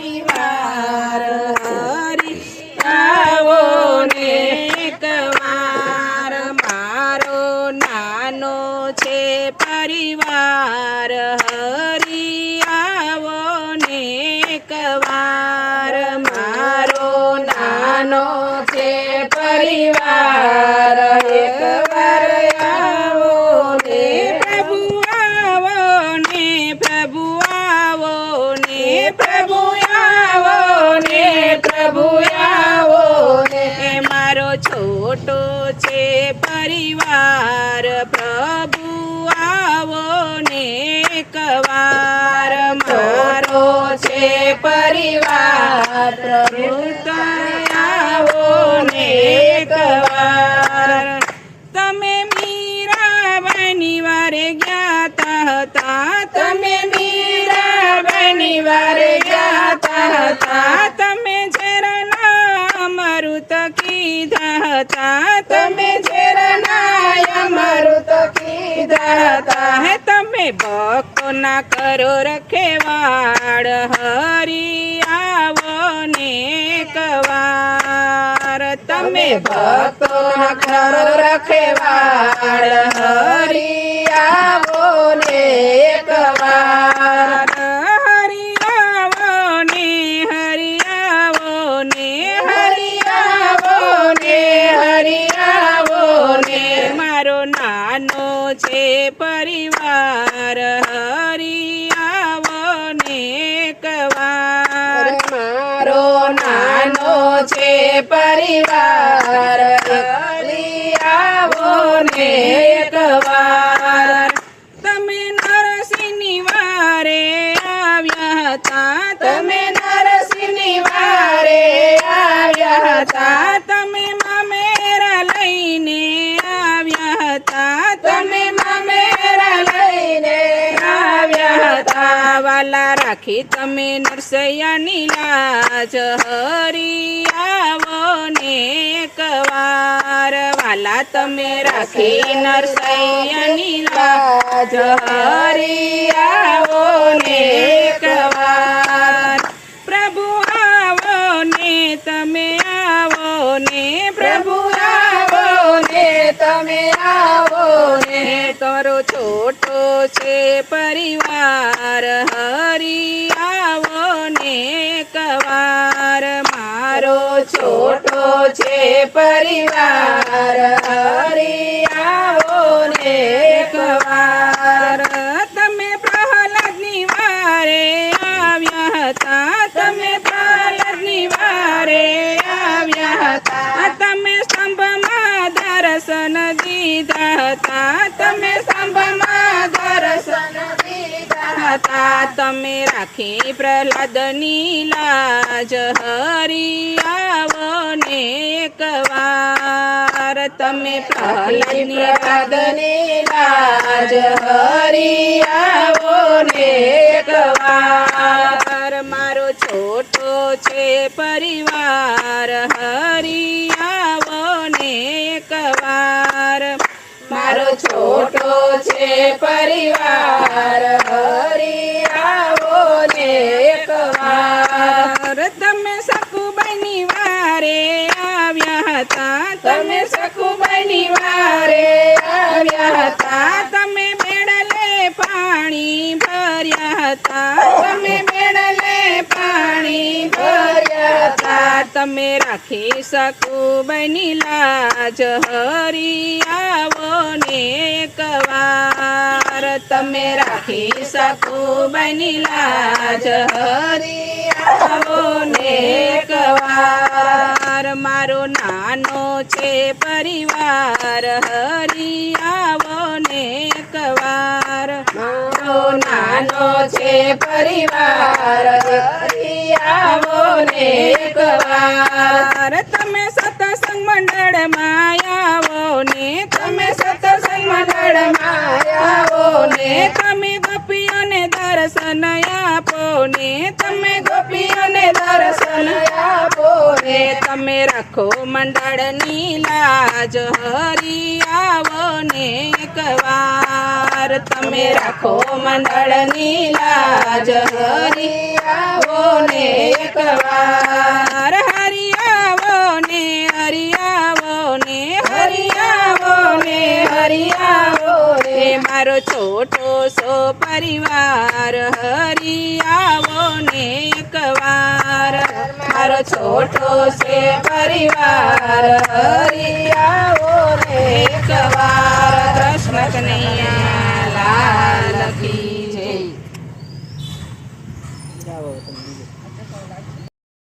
પરિવાર હરી ને કમાર મારો નાનો છે પરિવાર હરી ને એકવાર મારો નાનો છે પરિવાર હતા. તમે મીરાબાઈની વારે ગયા હતા. તમે ઝેરના અમૃત કીધા હતા. તમે જરા અમૃત કીધા હે તમે ભક્તોના કરો રખેવાડ હરી આવો ને કવાર તમે ભક્તોના કરો રખેવાડ છે પરિવાર હરી આવો મારો નાનો છે પરિવાર રાખી તમે નરસૈયાની લાજ હરી આવો ને એકવાર વાલા તમે રાખી નરસૈયાની લાજ હરી આવો છોટો છે પરિવાર હરી આવો ને કવાર. મારો છોટો છે પરિવાર હરી આવો ને દર્શન દીધા હતા. તમે સંભમાં દર્શન દીધા હતા. તમે રાખી પ્રહલાદની લાજ હરી આવો ને એકવાર તમે પ્રહલાદની લાજ હરી આવો ને એકવાર મારો છોટો છે પરિવાર. છોટો છે પરિવાર હરી આવો ને એકવાર તમે સકુબાઈની વારે આવ્યા હતા તમે સકુબાઈની વારે આવ્યા હતા. તમે મેળલે પાણી ભર્યા હતા તમે મેળલે પાણી ભર્યા હતા તમે રાખી સકુબાઈની લાજ, હરી આવો ને એકવાર તમે રાખી સકુબાઈની લાજ, હરી આવો ને એકવાર મારો નાનો છે પરિવાર, હરી આવો ને એકવાર મારો નાનો છે પરિવાર, હરી આવો ને એકવાર તમે સત્સંગ મંડળમાં આવો ને, તમે સતસંગ મંડળમાં આવો ને, તમે ગોપીઓને દર્શન આપો ને, તમે ગોપીઓને દર્શન આપો ને, તમે રાખો મંડળની લાજ હરી આવો ને એકવાર. તમે રાખો મંડળની લાજ હરી આવો ને મારો છોટો સો પરિવાર હરી આવો ને એકવાર મારો છોટો છે પરિવાર હરી આવો ને એકવાર કૃષ્ણ કનૈયા લાલ કી